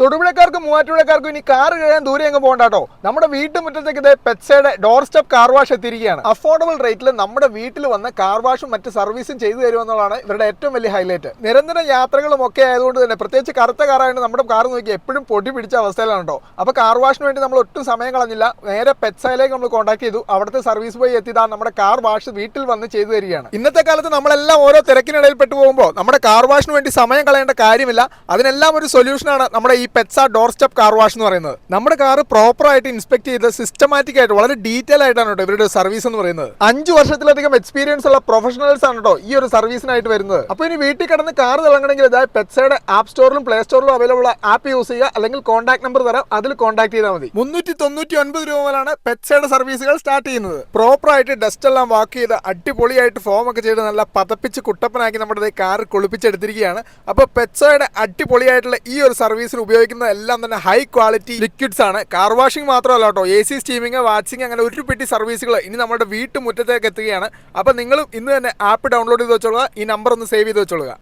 തൊടുപുഴക്കാർക്കും മൂവാറ്റുപുഴക്കാർക്കും ഇനി കാർ കഴിയാൻ ദൂരെ അങ്ങ് പോകണ്ട കേട്ടോ നമ്മുടെ വീട്ടുമുറ്റത്തേക്ക് ഇതേ പെറ്റ്സയുടെ ഡോർ സ്റ്റെപ്പ് കാർ വാഷ് എത്തിയിരിക്കുകയാണ്. അഫോർഡബിൾ റേറ്റിൽ നമ്മുടെ വീട്ടിൽ വന്ന കാർ വാഷും മറ്റ് സർവീസും ചെയ്തു തരുമെന്നുള്ളതാണ് ഇവരുടെ ഏറ്റവും വലിയ ഹൈലൈറ്റ് നിരന്തര യാത്രകളും ഒക്കെ ആയതുകൊണ്ട് തന്നെ പ്രത്യേകിച്ച് കറുത്ത കാറായത് നമ്മുടെ കാർ നോക്കി എപ്പോഴും പൊടി പിടിച്ച അവസ്ഥയിലാണ് കേട്ടോ അപ്പോൾ കാർ വാഷിന് വേണ്ടി നമ്മൾ ഒട്ടും സമയം കളഞ്ഞില്ല. നേരെ പെറ്റ്സയിലേക്ക് നമ്മൾ കോൺടാക്ട് ചെയ്തു. അവിടുത്തെ സർവീസ് ബോയ് എത്തിയതാണ് നമ്മുടെ കാർ വാഷ് വീട്ടിൽ വന്ന് ചെയ്തു തരികയാണ്. ഇന്നത്തെ കാലത്ത് നമ്മളെല്ലാം ഓരോ തിരക്കിനിടയിൽ പെട്ടു പോകുമ്പോൾ നമ്മുടെ കാർ വാഷിന് വേണ്ടി സമയം കളയേണ്ട കാര്യമില്ല. അതിനെല്ലാം ഒരു സൊല്യൂഷനാണ് നമ്മുടെ ഈ Petsa door step car wash എന്ന് പറയുന്നത്. നമ്മുടെ കാർ പ്രോപ്പർ ആയിട്ട് ഇൻസ്പെക്ട് ചെയ്ത് സിസ്റ്റമാറ്റിക് ആയിട്ട് വളരെ ഡീറ്റെയിൽ ആയിട്ടാണ് കേട്ടോ ഇവരുടെ സർവീസ് എന്ന് പറയുന്നത്. അഞ്ച് വർഷത്തിലധികം എക്സ്പീരിയൻസ് ഉള്ള പ്രൊഫഷണൽസ് ആണ് കേട്ടോ ഈ ഒരു സർവീസിനായിട്ട് വരുന്നത്. അപ്പോൾ ഇനി വീട്ടിൽ കിടന്ന് കാർ തിളങ്ങണമെങ്കിൽ അതായത് പെറ്റ്സയുടെ ആപ്പ് സ്റ്റോറിലും പ്ലേ സ്റ്റോറിലും അവൈലബിൾ ആപ്പ് യൂസ് ചെയ്യുക അല്ലെങ്കിൽ കോൺടാക്ട് നമ്പർ തരാം. അതിൽ കോൺടാക്ട് ചെയ്താൽ മതി. മുന്നൂറ്റി തൊണ്ണൂറ്റി ഒൻപത് രൂപ മുതലാണ് പെറ്റ്സയുടെ സർവീസുകൾ സ്റ്റാർട്ട് ചെയ്യുന്നത്. പ്രോപ്പർ ആയിട്ട് ഡസ്റ്റ് എല്ലാം വാക്ക് ചെയ്ത് അടിപൊളിയായിട്ട് ഫോം ഒക്കെ ചെയ്ത് നല്ല പതപ്പിച്ച് കുട്ടപ്പനാക്കി നമ്മുടെ കാർ കുളിപ്പിച്ചെടുത്തിരിക്കുകയാണ്. അപ്പോൾ പെറ്റ്സയുടെ അടിപൊളിയായിട്ടുള്ള ഈ ഒരു സർവീസിന് ഉപയോഗിക്കുന്ന എല്ലാം തന്നെ ഹൈ ക്വാളിറ്റി ലിക്വിഡ്സ് ആണ്. കാർ വാഷിംഗ് മാത്രമല്ല കേട്ടോ. എ സി സ്റ്റീമിങ് വാച്ചിങ് അങ്ങനെ ഒരു പെട്ടി സർവീസുകൾ ഇനി നമ്മുടെ വീട്ടുമുറ്റത്തേക്ക് എത്തുകയാണ്. അപ്പോൾ നിങ്ങളും ഇന്ന് തന്നെ ആപ്പ് ഡൗൺലോഡ് ചെയ്ത് വെച്ചോളുക. ഈ നമ്പർ ഒന്ന് സേവ് ചെയ്ത് വെച്ചോളുക.